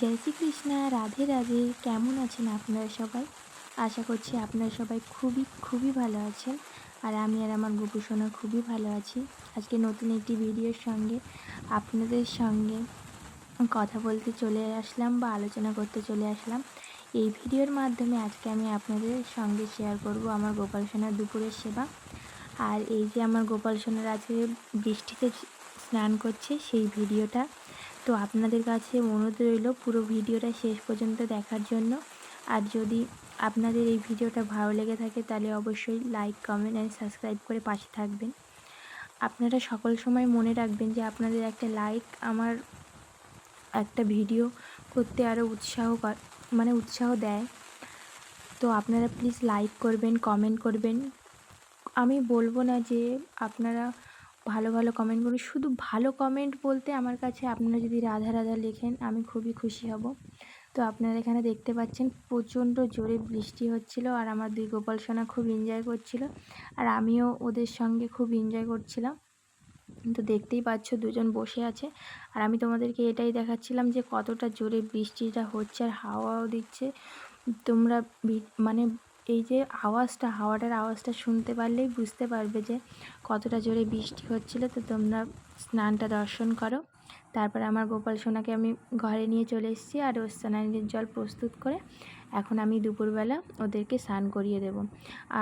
জয় শ্রীকৃষ্ণা, রাধে রাধে। কেমন আছেন আপনারা সবাই? আশা করছি আপনারা সবাই খুবই খুবই ভালো আছেন। আর আমি আর আমার গোপুসোনা খুবই ভালো আছি। আজকে নতুন একটি ভিডিওর সঙ্গে আপনাদের সঙ্গে কথা বলতে চলে আসলাম বা আলোচনা করতে চলে আসলাম। এই ভিডিওর মাধ্যমে আজকে আমি আপনাদের সঙ্গে শেয়ার করব আমার গোপাল সোনার দুপুরের সেবা। আর এই যে আমার গোপাল সোনার আজকে বৃষ্টিতে স্নান করছে, সেই ভিডিওটা তো আপনাদের কাছে অনুরোধ রইল পুরো ভিডিওটা শেষ পর্যন্ত দেখার জন্য। আর যদি আপনাদের এই ভিডিওটা ভালো লেগে থাকে, তাহলে অবশ্যই লাইক কমেন্ট অ্যান্ড সাবস্ক্রাইব করে পাশে থাকবেন। আপনারা সকল সময় মনে রাখবেন যে আপনাদের একটা লাইক আমার একটা ভিডিও করতে আরও উৎসাহ মানে উৎসাহ দেয়। তো আপনারা প্লিজ লাইক করবেন কমেন্ট করবেন। আমি বলব না যে আপনারা ভালো ভালো কমেন্ট করুন শুধু ভালো কমেন্ট বলতে আমার কাছে আপনারা যদি রাধা রাধা লেখেন, আমি খুবই খুশি হব। তো আপনারা এখানে দেখতে পাচ্ছেন প্রচণ্ড জোরে বৃষ্টি হচ্ছিল আর আমার দুই গোপাল সোনা খুব এনজয় করছিল আর আমিও ওদের সঙ্গে খুব এনজয় করছিলাম। তো দেখতেই পাচ্ছ দুজন বসে আছে আর আমি তোমাদেরকে এটাই দেখাচ্ছিলাম যে কতটা জোরে বৃষ্টিটা হচ্ছে আর হাওয়াও দিচ্ছে। তোমরা মানে এই যে আওয়াজটা, হাওয়াটার আওয়াজটা শুনতে পারলেই বুঝতে পারবে যে কতটা জোরে বৃষ্টি হচ্ছিল। তো তোমরা স্নানটা দর্শন করো। তারপর আমার গোপাল সোনাকে আমি ঘরে নিয়ে চলে এসেছি আর ও স্নানের জল প্রস্তুত করে এখন আমি দুপুরবেলা ওদেরকে স্নান করিয়ে দেব।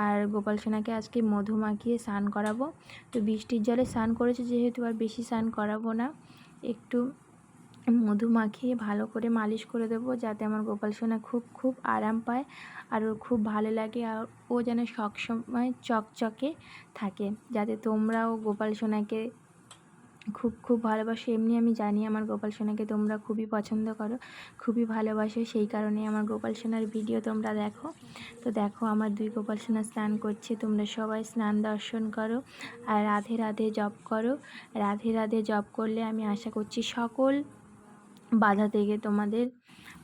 আর গোপাল সোনাকে আজকে মধু মাখিয়ে স্নান করাবো। তো বৃষ্টির জলে স্নান করেছে, যেহেতু আর বেশি স্নান করাবো না, একটু মধু মাখিয়ে ভালো করে মালিশ করে দেবো যাতে আমার গোপাল সোনা খুব খুব আরাম পায় আর ওর খুব ভালো লাগে আর ও যেন সবসময় চকচকে থাকে। যাতে তোমরাও গোপাল সোনাকে খুব খুব ভালোবাসো। এমনি আমি জানি আমার গোপাল সোনাকে তোমরা খুবই পছন্দ করো, খুবই ভালোবাসো। সেই কারণে আমার গোপাল সোনার ভিডিও তোমরা দেখো। তো দেখো আমার দুই গোপাল সোনা স্নান করছে। তোমরা সবাই স্নান দর্শন করো আর রাধে রাধে জপ করো। রাধে রাধে জপ করলে আমি আশা করছি সকল বাধা থেকে তোমাদের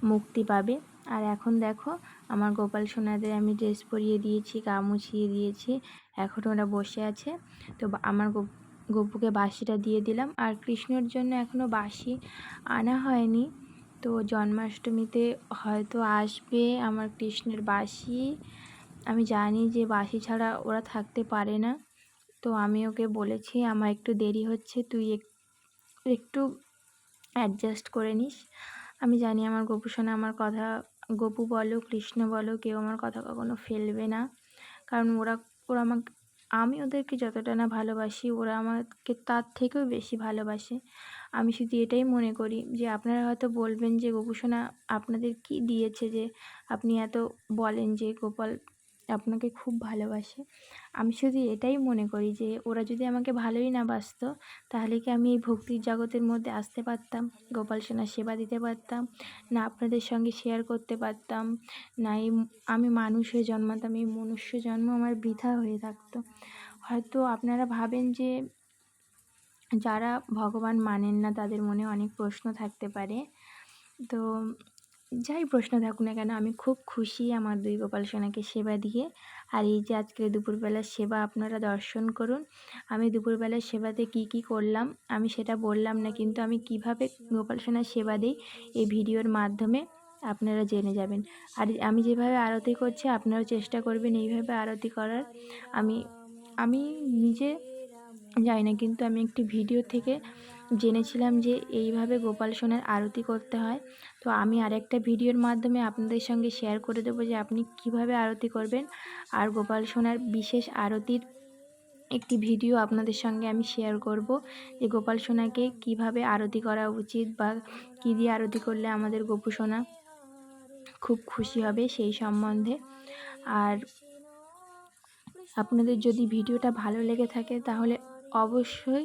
মুক্তি পাবে। আর এখন দেখো, আমার গোপাল সোনাদের আমি ড্রেস পরিয়ে দিয়েছি, গা মুছিয়ে দিয়েছি, এখন ওরা বসে আছে। তো আমার গপুকে বাসিটা দিয়ে দিলাম। আর কৃষ্ণর জন্য এখনও বাসি আনা হয়নি। তো জন্মাষ্টমীতে হয়তো আসবে আমার কৃষ্ণের বাসি আমি জানি যে বাসি ছাড়া ওরা থাকতে পারে না। তো আমি ওকে বলেছি, আমার একটু দেরি হচ্ছে, তুই একটু অ্যাডজাস্ট করে নিস। আমি জানি আমার গপু সোনা আমার কথা, গপু বলো, কৃষ্ণ বলো, কেউ আমার কথা কখনো ফেলবে না। কারণ ওরা ওরা আমাকে, আমি ওদেরকে যতটা না ভালোবাসি, ওরা আমাকে তার থেকেও বেশি ভালোবাসে। আমি শুধু এটাই মনে করি যে, আপনারা হয়তো বলবেন যে গোপুসোনা আপনাদের কি দিয়েছে যে, আপনি এত বলেন যে, গোপাল আপনাকে খুব ভালোবাসে। আমি শুধু এটাই মনে করি যে, ওরা যদি আমাকে ভালোই না বাসত, তাহলে কি আমি এই ভক্তির জগতের মধ্যে আসতে পারতাম? গোপাল সোনার সেবা দিতে পারতাম? না আপনাদের সঙ্গে শেয়ার করতে পারতাম? না এই আমি মানুষ হয়ে জন্মাতাম, এই মনুষ্য জন্ম আমার বৃথা হয়ে থাকতো। হয়তো আপনারা ভাবেন যে, যারা ভগবান মানেন না, তাদের মনে অনেক প্রশ্ন থাকতে পারে। তো যাই প্রশ্ন থাকুক না কেন, আমি খুব খুশি আমার দুই গোপাল সোনাকে সেবা দিয়ে। আর এই যে আজকে দুপুরবেলার সেবা, আপনারা দর্শন করুন। আমি দুপুরবেলার সেবাতে কি কি করলাম, আমি সেটা বললাম না, কিন্তু আমি কীভাবে গোপাল সোনার সেবা দিই, এই ভিডিওর মাধ্যমে আপনারা জেনে যাবেন। আর আমি যেভাবে আরতি করছি, আপনারাও চেষ্টা করবেন এইভাবে আরতি করার। আমি আমি নিজে যাই না, কিন্তু আমি একটি ভিডিও থেকে জেনেছিলাম যে এইভাবে গোপাল সোনার আরতি করতে হয়। তো আমি আরেকটা ভিডিওর মাধ্যমে আপনাদের সঙ্গে শেয়ার করে দেবো যে আপনি কীভাবে আরতি করবেন। আর গোপাল সোনার বিশেষ আরতির একটি ভিডিও আপনাদের সঙ্গে আমি শেয়ার করব যে গোপাল সোনাকে কীভাবে আরতি করা উচিত বা কী দিয়ে আরতি করলে আমাদের গোপু সোনা খুব খুশি হবে সেই সম্বন্ধে। আর আপনাদের যদি ভিডিওটা ভালো লেগে থাকে তাহলে অবশ্যই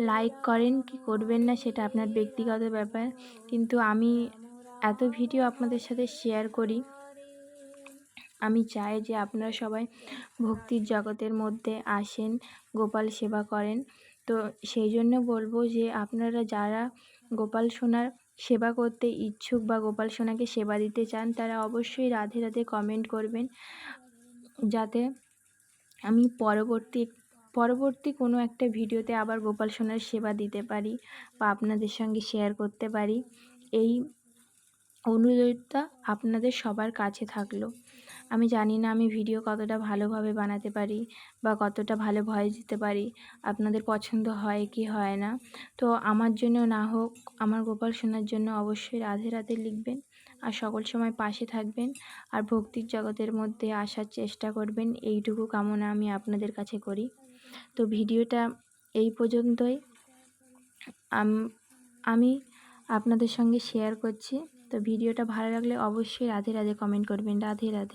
লাইক করেন, কি করবেন না সেটা আপনার ব্যক্তিগত ব্যাপার। কিন্তু আমি এত ভিডিও আপনাদের সাথে শেয়ার করি, আমি চাই যে আপনারা সবাই ভক্তির জগতের মধ্যে আসেন, গোপাল সেবা করেন। তো সেই জন্য বলব যে আপনারা যারা গোপাল সোনার সেবা করতে ইচ্ছুক বা গোপাল সোনাকে সেবা দিতে চান, তারা অবশ্যই রাধে রাধে কমেন্ট করবেন। যাতে আমি পরবর্তী পরবর্তী কোনো একটা ভিডিওতে আবার গোপাল সোনার সেবা দিতে পারি বা আপনাদের সঙ্গে শেয়ার করতে পারি। এই অনুরোধটা আপনাদের সবার কাছে থাকল। আমি জানি না আমি ভিডিও কতটা ভালোভাবে বানাতে পারি বা কতটা ভালো ভয়েস দিতে পারি, আপনাদের পছন্দ হয় কি হয় না। তো আমার জন্য না হোক, আমার গোপাল সোনার জন্য অবশ্যই রাধে রাধে লিখবেন আর সকল সময় পাশে থাকবেন আর ভক্তির জগতের মধ্যে আসার চেষ্টা করবেন। এইটুকু কামনা আমি আপনাদের কাছে করি। তো ভিডিওটা এই পর্যন্তই। আম- আপনাদের সঙ্গে শেয়ার করছি। তো ভিডিওটা ভালো লাগলে অবশ্যই রাধে রাধে কমেন্ট করবেন। রাধে রাধে।